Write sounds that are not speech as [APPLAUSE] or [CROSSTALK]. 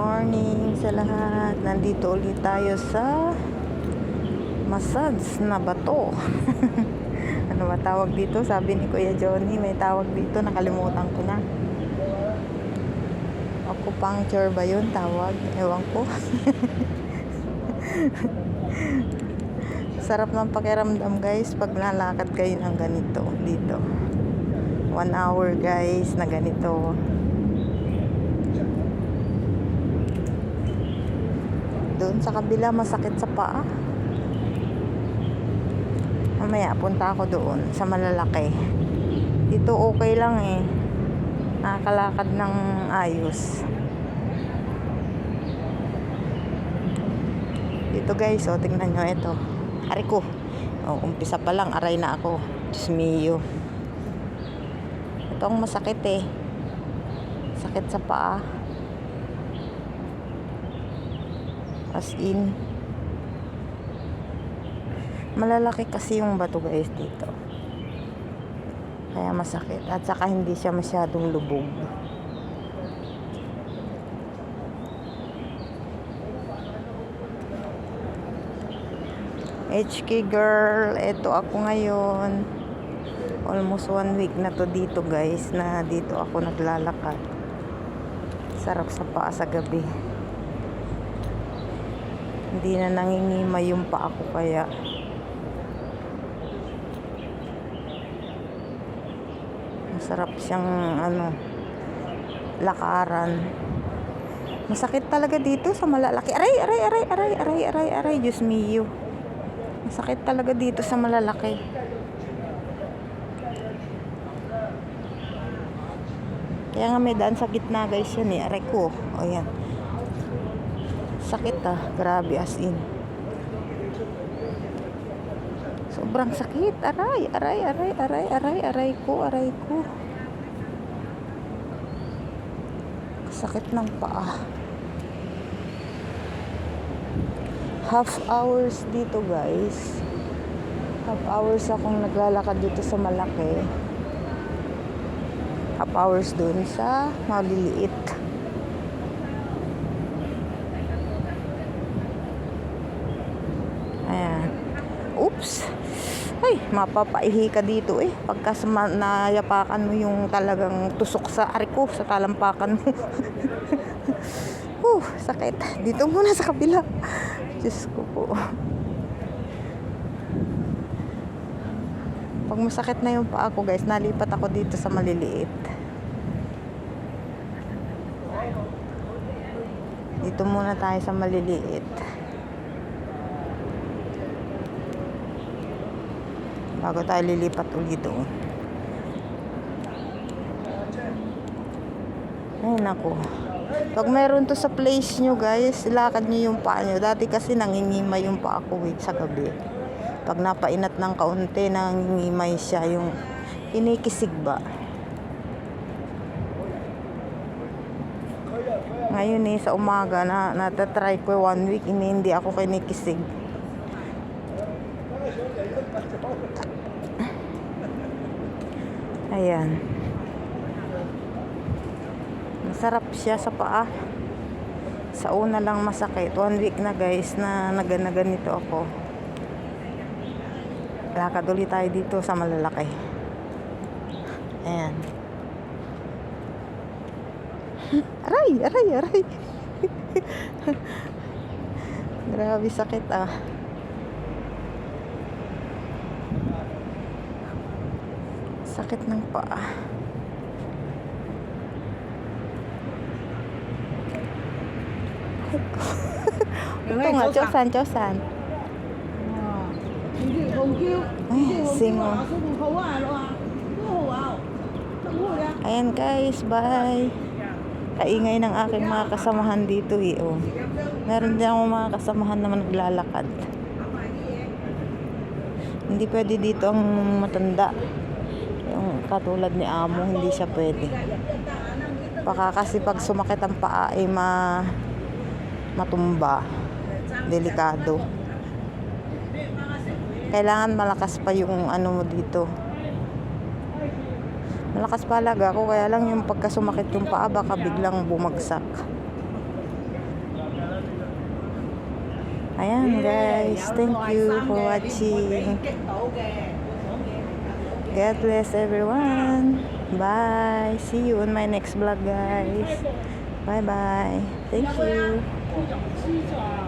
morning sa lahat. Nandito ulit tayo sa massage na bato. [LAUGHS] ano ba tawag dito? Sabi ni Kuya Johnny, may tawag dito. Nakalimutan ko na. Acupuncture ba yun tawag? Ewan ko. [LAUGHS] Sarap ng pakiramdam guys pag lalakad kayo ng ganito dito. One hour guys na ganito. Doon sa kabila masakit sa paa. Mamaya punta ako doon sa malalaki. Dito okay lang eh. Nakakalakad ng ayos. Dito guys, oh, tingnan nyo ito. Ari ko. Oh, umpisa pa lang, aray na ako. Diyos mio. Ito ang masakit eh. Sakit sa paa. As in. Malalaki kasi yung bato guys dito. Kaya masakit. At saka hindi siya masyadong lubog. HK girl, eto ako ngayon. Almost one week na to dito guys na dito ako naglalakad. Sarap sa paa sa gabi. Hindi na nangingima yung paa ko kaya masarap siyang ano lakaran. Masakit talaga dito sa malalaki. Aray, aray, aray, aray, aray, aray, aray, Diyos mio. Masakit talaga dito sa malalaki. Kaya nga may daan sa gitna guys yan eh. Aray ko. O yan. Sakit ah. Grabe as in. Sobrang sakit. Aray, aray, aray, aray, aray, aray ko, aray ko. Sakit ng paa. Half hours dito guys. Half hours akong naglalakad dito sa malaki. Half hours dun sa maliliit. Ayan. Oops. Ay, mapapaihi ka dito eh. Pagka nayapakan mo yung talagang tusok sa ariko, sa talampakan mo. [LAUGHS] uh, sakit. Dito muna sa kabila. Diyos ko po. Pag masakit na yung paa ko guys, nalipat ako dito sa maliliit. Dito muna tayo sa maliliit. Bago tayo lilipat ulit doon. Ay, nako. Pag meron to sa place nyo, guys, ilakad nyo yung paa nyo. Dati kasi nangingima yung paa ko eh, sa gabi. Pag napainat ng kaunti, nangingimay siya yung kinikisig ba. Ngayon eh, sa umaga, na, natatry ko one week, ini, hindi ako kinikisig. Ayan. Masarap siya sa paa. Sa una lang masakit. One week na guys na nagana ganito ako. Lakad ulit tayo dito sa malalaki. Ayan. [LAUGHS] Aray! Aray! Aray! [LAUGHS] Grabe sakit ah. Sakit ng paa. Ito nga, Chosan, Chosan. Ay, singo. Ayan guys, bye. Kaingay ng aking mga kasamahan dito eh. Oh. Meron din akong mga kasamahan naman naglalakad. Hindi pwede dito ang matanda. Katulad ni Amo, hindi siya pwede. Baka kasi pag sumakit ang paa ay ma matumba. Delikado. Kailangan malakas pa yung ano mo dito. Malakas palaga ako, kaya lang yung pagka sumakit yung paa, baka biglang bumagsak. Ayan guys, thank you for watching. God bless everyone. Bye. See you on my next vlog guys. Bye bye. Thank you.